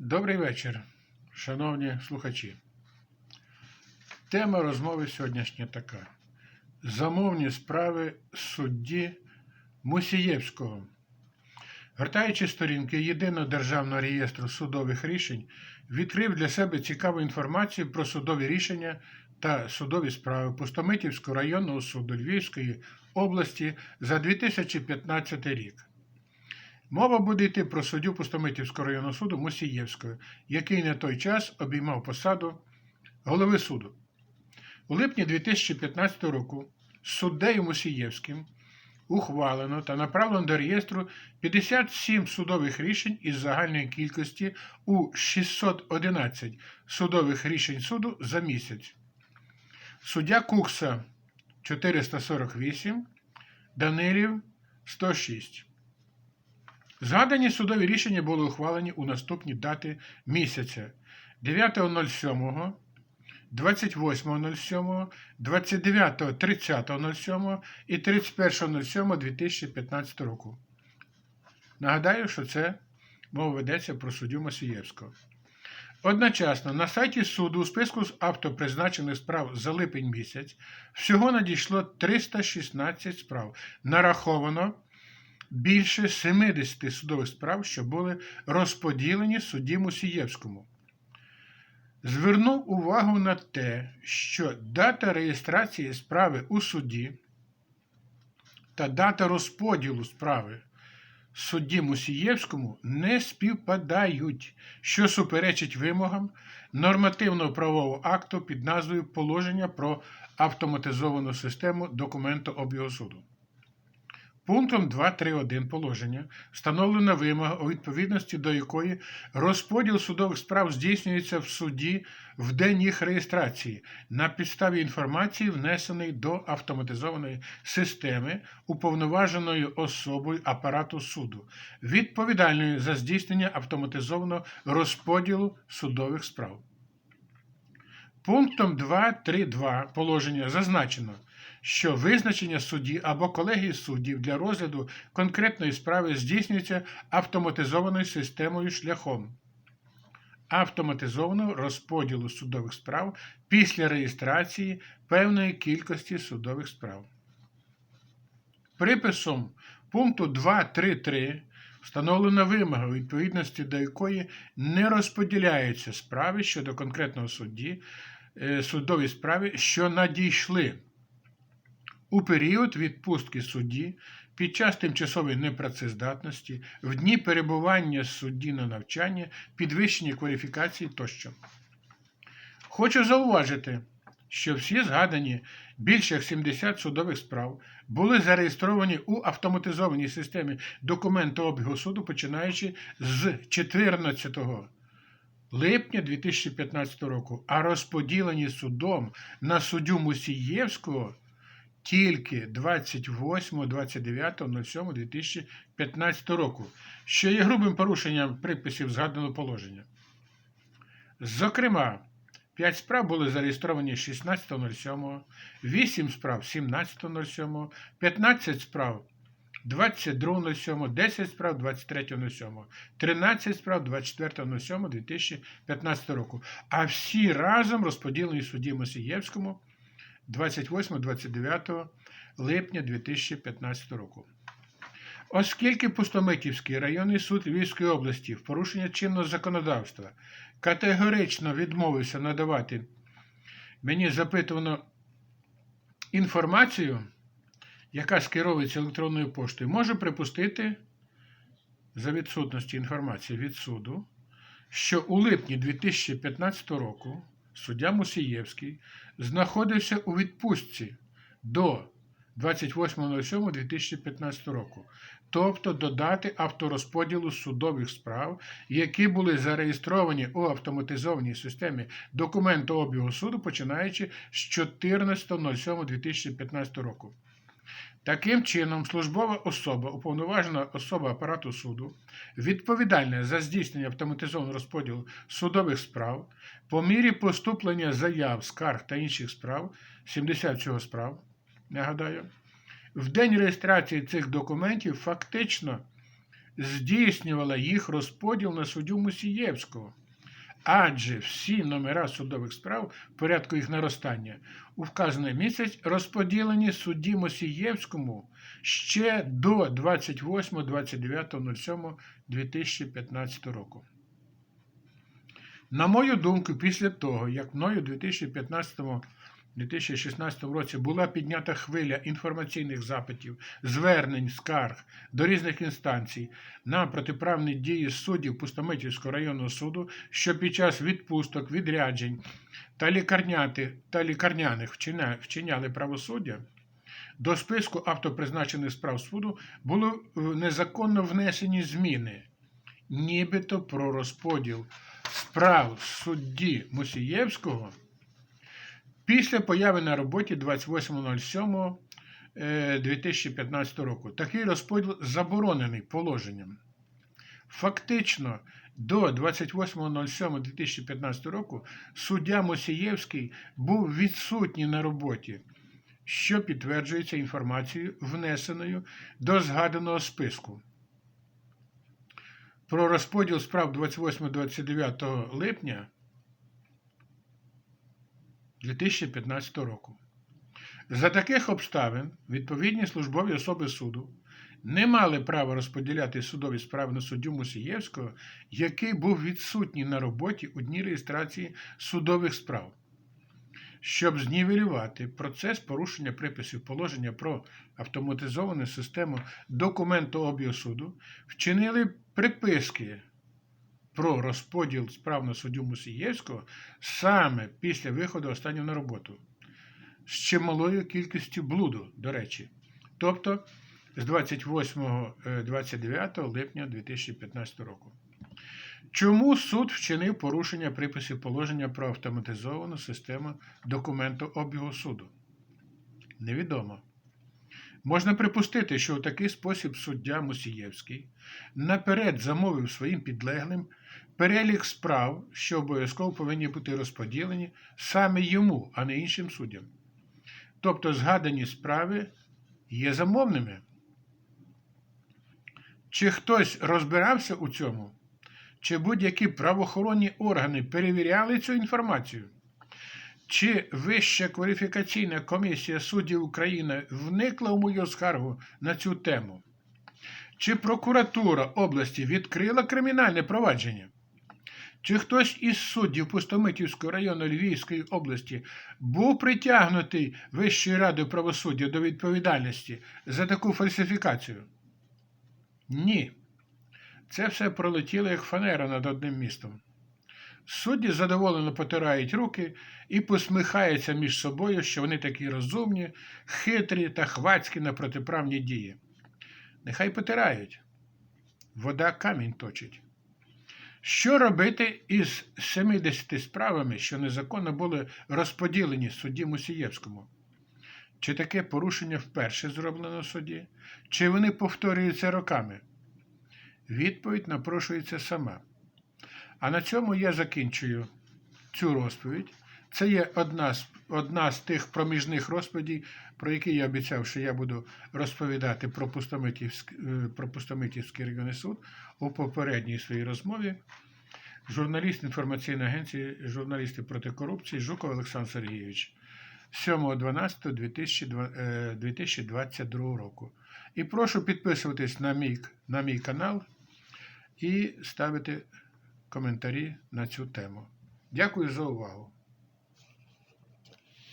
Добрий вечір, шановні слухачі. Тема розмови сьогоднішня така: Замовні справи судді Мусієвського. Гортаючи сторінки Єдиного державного реєстру судових рішень, відкрив для себе цікаву інформацію про судові рішення та судові справи Пустомитівського районного суду Львівської області за 2015 рік. Мова буде йти про суддю Пустомитівського районного суду Мусієвського, який на той час обіймав посаду голови суду. У липні 2015 року суддею Мусієвським ухвалено та направлено до реєстру 57 судових рішень із загальної кількості у 611 судових рішень суду за місяць. Суддя Кукса 448, Данилів 106. Згадані судові рішення були ухвалені у наступні дати місяця 9.07, 28.07, 29.30.07 і 31.07.2015 року. Нагадаю, що це мова ведеться про суддю Масієвського. Одночасно на сайті суду у списку з автопризначених справ за липень місяць всього надійшло 316 справ. Нараховано більше 70 судових справ, що були розподілені судді Мусієвському. Звернув увагу на те, що дата реєстрації справи у суді та дата розподілу справи судді Мусієвському не співпадають, що суперечить вимогам нормативно-правового акту під назвою Положення про автоматизовану систему документообігу суду. Пунктом 2.3.1 положення встановлена вимога, у відповідності до якої розподіл судових справ здійснюється в суді в день їх реєстрації на підставі інформації, внесеної до автоматизованої системи уповноваженою особою апарату суду, відповідальною за здійснення автоматизованого розподілу судових справ. Пунктом 2.3.2 положення зазначено, що визначення судді або колегії суддів для розгляду конкретної справи здійснюється автоматизованою системою шляхом автоматизованого розподілу судових справ після реєстрації певної кількості судових справ. Приписом пункту 2.3.3 встановлена вимога, у відповідності до якої не розподіляються справи щодо конкретного судді, судові справи, що надійшли у період відпустки судді під час тимчасової непрацездатності, в дні перебування судді на навчанні, підвищення кваліфікації тощо. Хочу зауважити, що всі згадані більше як 70 судових справ були зареєстровані у автоматизованій системі документообігу суду, починаючи з 14 липня 2015 року, а розподілені судом на суддю Мусієвського тільки 28.29.07.2015 року, що є грубим порушенням приписів згаданого положення. Зокрема, 5 справ були зареєстровані 16.07, 8 справ 17.07, 15 справ 22.07, 10 справ 23.07, 13 справ 24.07.2015 року. А всі разом розподілені судді Мосієвському 28-29 липня 2015 року. Оскільки Пустомитівський районний суд Львівської області в порушення чинного законодавства категорично відмовився надавати мені запитувану інформацію, яка скеровується електронною поштою, можу припустити за відсутності інформації від суду, що у липні 2015 року суддя Мусієвський знаходився у відпустці до 28.07.2015 року, тобто до дати авторозподілу судових справ, які були зареєстровані у автоматизованій системі документообігу суду, починаючи з 14.07.2015 року. Таким чином, службова особа, уповноважена особа апарату суду, відповідальна за здійснення автоматизованого розподілу судових справ, по мірі поступлення заяв, скарг та інших справ, 70 цього справ, нагадаю, в день реєстрації цих документів фактично здійснювала їх розподіл на суддю Мусієвського. Адже всі номера судових справ в порядку їх наростання у вказаний місяць розподілені судді Мосієвському ще до 28.29.07.2015 року. На мою думку, після того, як мною у 2015-2016 році була піднята хвиля інформаційних запитів, звернень, скарг до різних інстанцій на протиправні дії суддів Пустомитівського районного суду, що під час відпусток, відряджень та, лікарняти, та лікарняних вчиняли правосуддя, до списку автопризначених справ суду було е, незаконно внесені зміни, нібито про розподіл справ судді Мусієвського після появи на роботі 28.07.2015 року. Такий розподіл заборонений положенням. Фактично, до 28.07.2015 року суддя Мосієвський був відсутній на роботі, що підтверджується інформацією, внесеною до згаданого списку. Про розподіл справ 28-29 липня 2015 року. За таких обставин відповідні службові особи суду не мали права розподіляти судові справи на суддю Мусієвського, який був відсутній на роботі у дні реєстрації судових справ. Щоб знівелювати процес порушення приписів положення про автоматизовану систему документообігу суду, вчинили приписки про розподіл справ на суддю Мусієвського саме після виходу останнього на роботу з чималою кількістю блуду, до речі, тобто з 28-29 липня 2015 року. Чому суд вчинив порушення приписів положення про автоматизовану систему документообігу суду? Невідомо. Можна припустити, що у такий спосіб суддя Мусієвський наперед замовив своїм підлеглим перелік справ, що обов'язково повинні бути розподілені саме йому, а не іншим суддям. Тобто згадані справи є замовними. Чи хтось розбирався у цьому? Чи будь-які правоохоронні органи перевіряли цю інформацію? Чи Вища кваліфікаційна комісія суддів України вникла у мою скаргу на цю тему? Чи прокуратура області відкрила кримінальне провадження? Чи хтось із суддів Пустомитівського району Львівської області був притягнутий Вищою радою правосуддя до відповідальності за таку фальсифікацію? Ні. Це все пролетіло як фанера над одним містом. Судді задоволено потирають руки і посміхаються між собою, що вони такі розумні, хитрі та хвацькі на протиправні дії. Нехай потирають. Вода камінь точить. Що робити із 70 справами, що незаконно були розподілені судді Мусієвському? Чи таке порушення вперше зроблено в суді, чи вони повторюються роками? Відповідь напрошується сама. А на цьому я закінчую цю розповідь. Це є одна з, одна з тих проміжних розповідей, про які я обіцяв, що я буду розповідати про Пустомитівський, про Пустомитівський районний суд у попередній своїй розмові. Журналіст інформаційної агенції журналісти проти корупції Жуков Олександр Сергійович 7.12.2022 року. І прошу підписуватись на мій, на мій канал і ставити коментарі на цю тему. Дякую за увагу!